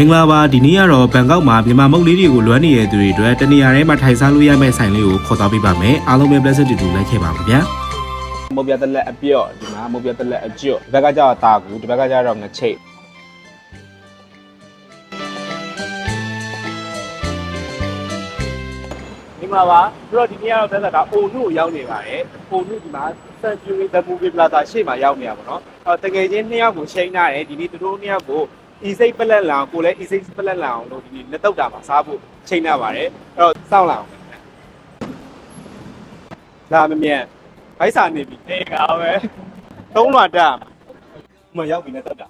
မင်္ဂလာပါဒီနေ့ကတော့ဘန်ကောက်မှာမြန်မာမုတ်လေးတွေကိုလွမ်းနေတဲ့သူတွေအတွက်တနေရာထဲမှာထိုင်စားလို့ရမယ့်ဆိုင်လေးကိုခေါ်သွားပေးပါမယ်အားလုံးပဲ blessed တူတူလိုက်ခဲ့ပါပါဗျာမုတ်ပြတက်လက်အပြော့ဒီမှာမုတ်ပြတက်လက်အကျွတ်ဒီဘက်ကကျတော့တာကူဒီဘက်ကကျတော့ငချိတ်ဒီမှာပါပြီးတော့ဒီနေ့ကတော့သက်သက်ကအိုနုကိုရောက်နေပါတယ်အိုနုဒီမှာ Century The Movie Plaza ရှေ့မှာရောက်နေရပါတော့အဲတကယ်ချင်းနှစ်ယောက်ကိုချိန်ထားတယ်ဒီနေ့သူတို့နှစ်ယောက်ကို ဤစိတ်ပလက်လောင်ကိုလည်းဤစိတ်ပလက်လောင်လို့ဒီနေ့လက်တော့တာမှာစားဖို့ချိန်ထားပါတယ်အဲ့တော့စောင့်လာအောင်လာမမြတ်ဘိုက်စာနေပြီတေကာပဲသုံးလွှာတက်မရောက်ပြီနဲ့တက်တာ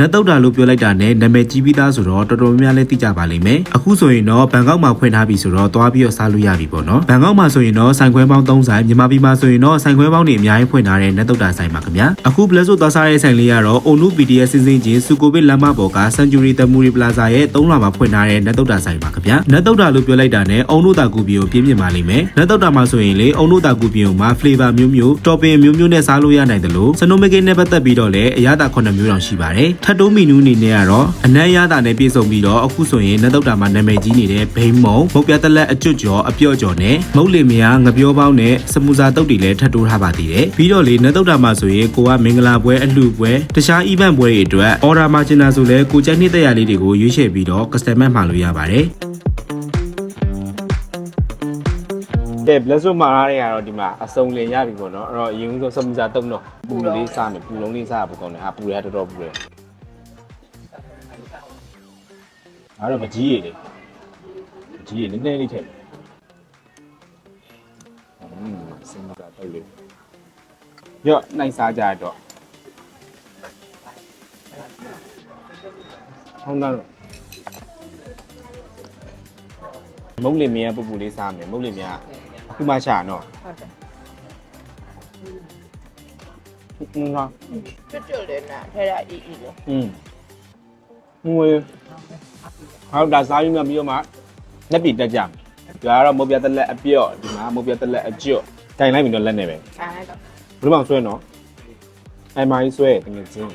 နတ်တုတ်တာလို့ပြောလိုက်တာနဲ့နာမည်ကြီးပြီးသားဆိုတော့တော်တော်များများလည်းသိကြပါလိမ့်မယ်အခုဆိုရင်တော့ဘန်ကောက်မှာဖွင့်ထားပြီဆိုတော့သွားပြီးတော့စားလို့ရပြီပေါ့နော်ဘန်ကောက်မှာဆိုရင်တော့ဆိုင်ခွဲပေါင်း3ဆိုင်မြန်မာပြည်မှာဆိုရင်တော့ဆိုင်ခွဲပေါင်းတွေအများကြီးဖွင့်ထားတဲ့နတ်တုတ်တာဆိုင်ပါခင်ဗျာအခု Bless သွားစားတဲ့ဆိုင်လေးကတော့ ONU PDF စင်းစင်းချင်းစုကိုဗစ်လမ်းမပေါ်က Century The Movie Plaza ရဲ့3လမှာဖွင့်ထားတဲ့နတ်တုတ်တာဆိုင်ပါခင်ဗျာနတ်တုတ်တာလို့ပြောလိုက်တာနဲ့အုံတို့တာကူပီကိုပြင်းပြင်းပါလိမ့်မယ်နတ်တုတ်တာမှာဆိုရင်လေအုံတို့တာကူပီကိုမှာ flavor မျိုးမျိုး topping မျိုးမျိုးနဲ့စားလို့ရနိုင်တယ်လို့စနိုမကိနဲ့ပတ်သက်ပြီးတော့လည်းအရသာ9မျိုးတောင်ရှိပါတယ်ထပ်တိုးမီနူးအနေနဲ့ကတော့အနံ့ရတာနဲ့ပြည့်စုံပြီးတော့အခုဆိုရင်နတ်တုတ်တာမှာနာမည်ကြီးနေတဲ့ဘိန်းမုံမုတ်ပြတက်လက်အကျွတ်ကျော်အပြော့ကျော်နဲ့မုတ်လင်မယားငပြောပေါင်းနဲ့စမူစာတုတ်တွေလည်းထပ်တိုးထားပါသေးတယ်ပြီးတော့လေနတ်တုတ်တာမှာဆိုရင်ကိုကမင်္ဂလာပွဲအလှပွဲတခြား event ပွဲတွေအတွက် order မှာကျင်တာဆိုလဲကိုကြိုက်နှစ်သက်ရလေးတွေကိုရွေးချယ်ပြီးတော့ customer မှာလို့ရပါတယ်ကဲ bless မှာရတဲ့ကတော့ဒီမှာအစုံလင်ရပြီပေါ့နော်အဲ့တော့အရင်ဆုံးစမူစာတုံးတော့ပူလေးစားမယ်ပူလုံးလေးစားရပူကောင်းတယ်ဟာပူရတော်တော်ပူတယ် အဲ့တော့မကြီးရည်လေမကြီးရည်နည်းနည်းလေးထည့်อืมစမူစာတုံးလေးရော့နိုင်စားကြတော့ဟောင်းတော့မုံလင်မြဲပူပူလေးစားမယ်မုံလင်မြဲအခုမှရှာနော်ဟုတ်တယ်ဟုတ်ကဲ့ ကျွတ်ကျွတ်လေးနဲ့ထဲရအီအီလို့ อืมငွေ ဟောက်ဒါစားပြီးမှပြီးတော့မှလက်ပြီးတက်ကြမယ်ဒါကတော့မုတ်ပြတက်လက်အပြော့ဒီမှာမုတ်ပြတက်လက်အကျွတ်ကင်လိုက်ပြီတော့လက်နဲ့ပဲ ခံလိုက်တော့ ဘယ်လိုမှဆွဲနော်အိုင်မိုင်းဆွဲတကယ်ချင်း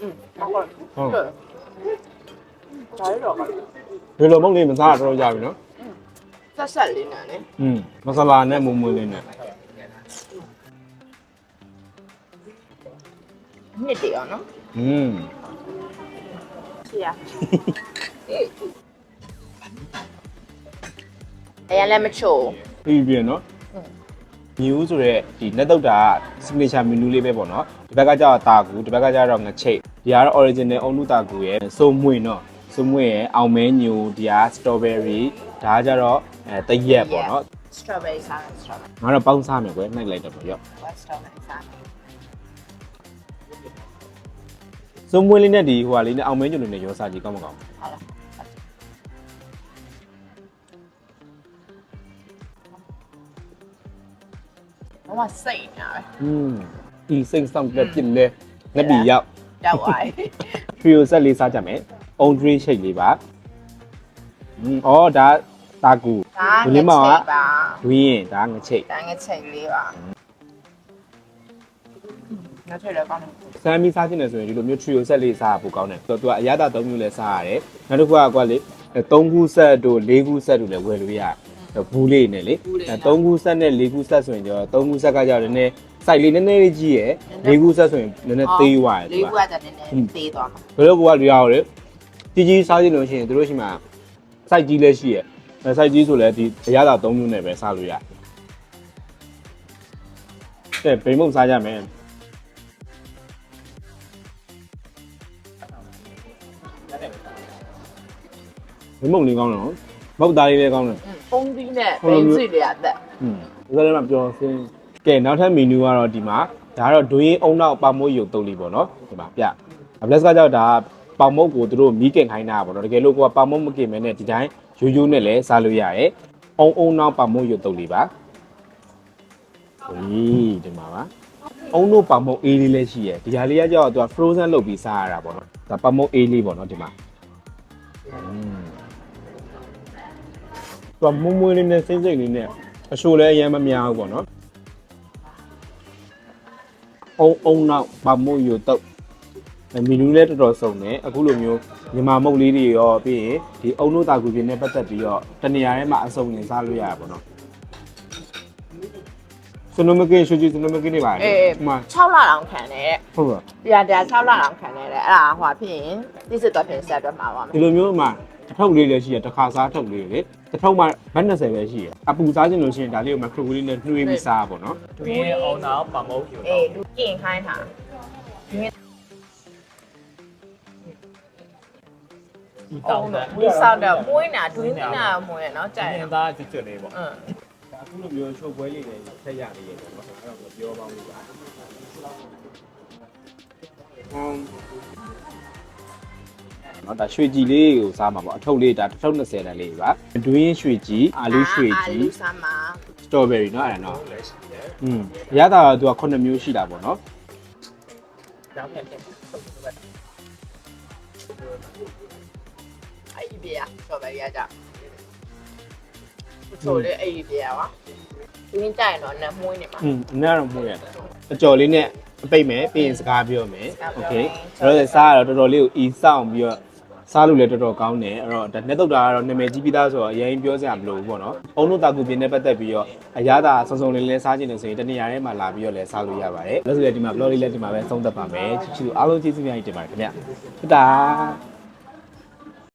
อืมဟုတ် ဟုတ် ကဲ့ဒါရတော့က ဘယ်လိုမုတ်လေးမစားတော့ရပြီနော် ဆက်ဆက်လေးနဲ့လေ อืมမဆလာနဲ့မုံမွေးလေးနဲ့ နှစ်တည်းရောနော် อืม ဆရာအရင်လည်းမချို့ ပြီးပြီနော် อืม မြူးဆိုတဲ့ဒီနက်တုတ်တာ signature menu လေးပဲပေါ့နော်ဒီဘက်ကကျတော့တာကူဒီဘက်ကကျတော့ငချိတ်ဒီကတော့ original အုံနုတာကူရဲ့စုံမွေနော်စုံမွေရဲ့အောင်မဲညိုဒီက strawberry ဒါကကျတော့အဲတရက်ပေါ့နော် strawberry စားတယ် strawberry ငါတော့ပေါင်းစားမယ်ကွယ်နှိုက်လိုက်တော့ပေါ့ရော့ strawberry စား စုံမွေလေးနဲ့ဒီဟိုဟာလေးနဲ့အောင်မဲညိုလေးနဲ့ရောစားကြည့်ကောင်းမကောင်း ဟုတ်လားဘာမှစိတ်ညာပဲ อืมဒီစိတ်ဆောင်တဲ့ပြစ်လဲလက်ပြီးရောက် ရောက်သွားပြီ ထရီယိုဆက်လေးစားကြမယ်အုံဒရီရှိတ်လေးပါอืมအော်ဒါတာကူ ဒါ ဒီလေးမောင်က ပါ ဒွင်းရင်ဒါငချိတ် တန်းငချိတ်လေးပါ ငါထွက်ရကောင်းတယ်စမ်းပြီးစားခြင်းနဲ့ဆိုရင်ဒီလိုမျိုး trio set လေးစားဖို့ကောင်းတယ်ဆိုတော့သူကအရသာ၃မျိုးလဲစားရတယ်နောက်တစ်ခုကကွာလေ3ခု set တို့4ခု set တို့လည်းဝယ်လို့ရတယ်ဘူးလေးနဲ့လေအဲ3ခု set နဲ့4ခု set ဆိုရင်ကျတော့3ခု set ကကြတော့နည်းနည်း site လေးနည်းနည်းလေးကြီးရယ်4ခု set ဆိုရင်နည်းနည်းသေးသွားတယ်လေးသူခုကကတည်းကသေးသွားမှာဘယ်လိုကွာဒီအောင်လေကြီးကြီးစားခြင်းလို့ရှိရင်တို့ရှိမှာ site ကြီးလည်းရှိရယ်အဲ site ကြီးဆိုလည်းဒီအရသာ၃မျိုးနဲ့ပဲစားလို့ရတယ်တဲ့ဗိမုံစားကြမယ် မမုံလေးကောင်းတယ်နော်မောက်သားလေးလည်းကောင်းတယ်။ပုံသီးနဲ့ဘင်းစီတွေအသက်ဟွန်းဒါလည်းမပြောစင်းကဲနောက်ထပ်မီနူကတော့ဒီမှာဒါကတော့ဒွင်းအုံနောက်ပေါင်မိုးရုပ်တုံးလေးပေါ့နော်ဒီမှာပြဘလက်စ်ကကြောက်ဒါပေါင်မိုးကိုသူတို့မီးကင်ခိုင်းတာပေါ့နော်တကယ်လို့ကိုကပေါင်မိုးမကင်မဲနဲ့ဒီတိုင်းရိုးရိုးနဲ့လည်းစားလို့ရတယ်အုံအုံနောက်ပေါင်မိုးရုပ်တုံးလေးပါဟိဒီမှာပါအုံတို့ပေါင်မိုးအေးလေးလည်းရှိရယ်ဒီဟာလေးကကြောက်သူက frozen လုပ်ပြီးစားရတာပေါ့နော်ဒါပေါင်မိုးအေးလေးပေါ့နော်ဒီမှာ သူကမွမွေးလေးနဲ့စိမ့်စိမ့်လေးနဲ့အရှိုးလည်းအရင်မများဘူးပေါ့နော်အုံအုံနောက်ပမိုးယူတုတ်မီနူးလည်းတော်တော်စုံတယ်အခုလိုမျိုးမြန်မာမုတ်လေးတွေရောပြီးရင်ဒီအုံတို့တာကူပြင်းနဲ့ပတ်သက်ပြီးတော့တနေရာထဲမှာအစုံနေစားလို့ရတာပေါ့နော် စနမကင်းရှူကြီးစနမကင်းနေပါလေအေးဒီမှာ6လတောင်ခံတယ်ဟုတ်ပါတရားတရား6လတောင်ခံတယ်တဲ့အဲ့ဒါဟွာဖြစ်ရင်တိစစ်တော့ဖြစ်ဆက်တော့မှာပါမယ်ဒီလိုမျိုးမှာတစ်ထုပ်လေးလည်းရှိရတစ်ခါစားထုတ်လေးလေတစ်ထုပ်မှာဘတ်20ပဲရှိရအပူစားခြင်းလို့ရှိရင်ဒါလေးကိုမခရိုဝေးလေးနဲ့နှွေးပြီးစားပါတော့နော်တွင်အောင်နာပမောယူအေးတော့လူကျင်ခိုင်းတာဒီတောင်းတဲ့ဒီဆောက်တော့မွေးနာတွင်းနာမွေးရနော်ကြိုက်အရင်းသားကျွတ်ကျွတ်လေးပေါ့အင်း အခုလိုမျိုးချုပ်ပွဲလေးတွေဆက်ရနေရတယ်ပေါ့နော်အဲ့တော့မပြောပါဘူးပါဟမ်နော်ဒါရွှေကြည်လေးကိုစားမှာပေါ့အထုပ်လေးဒါတစ်ထုပ်20တန်းလေးပါတွင်းရွှေကြည်အာလူရွှေကြည်အာလူဆမ်းမာစတော်ဘယ်ရီနော်အဲ့ဒါနော်လည်းရှိတယ်อืมရတာကသူက9မျိုးရှိတာပေါ့နော်ကျောင်းဖြစ်တယ်အဲ့ဒီပြရတော့ပဲရကြ ချိုလေအဲ့ဒီပြရပါတွင်းကြိုက်တော့နမွေးနေမှာ อืมအနားတော့မှုရတယ်အကြော်လေးနဲ့အပိတ်မယ်ပြီးရင်စကားပြောမယ် စကားပြော โอเค မယ် အဲ့တော့စားရတော့တော်တော်လေးကိုအီဆောင်ပြီးတော့စားလို့လည်းတော်တော်ကောင်းတယ်အဲ့တော့ဒါနဲ့တော့တာကတော့နာမည်ကြီးပြီးသားဆိုတော့အရင်ပြောစရာမလိုဘူးပေါ့နော်။အုံတို့တာကူပြင်းနဲ့ပတ်သက်ပြီးတော့အရသာစုံစုံလေးလေးစားခြင်းနေဆိုရင်တနေရာထဲမှာလာပြီးတော့လည်းစားလို့ရပါတယ်။လို့ဆိုရင်ဒီမှာ blog လေးလည်းဒီမှာပဲသုံးသပ်ပါမယ်။ချစ်ချစ်အားလုံးကျေးဇူးများကြီးတင်ပါတယ်ခင်ဗျ။ဟုတ်တာ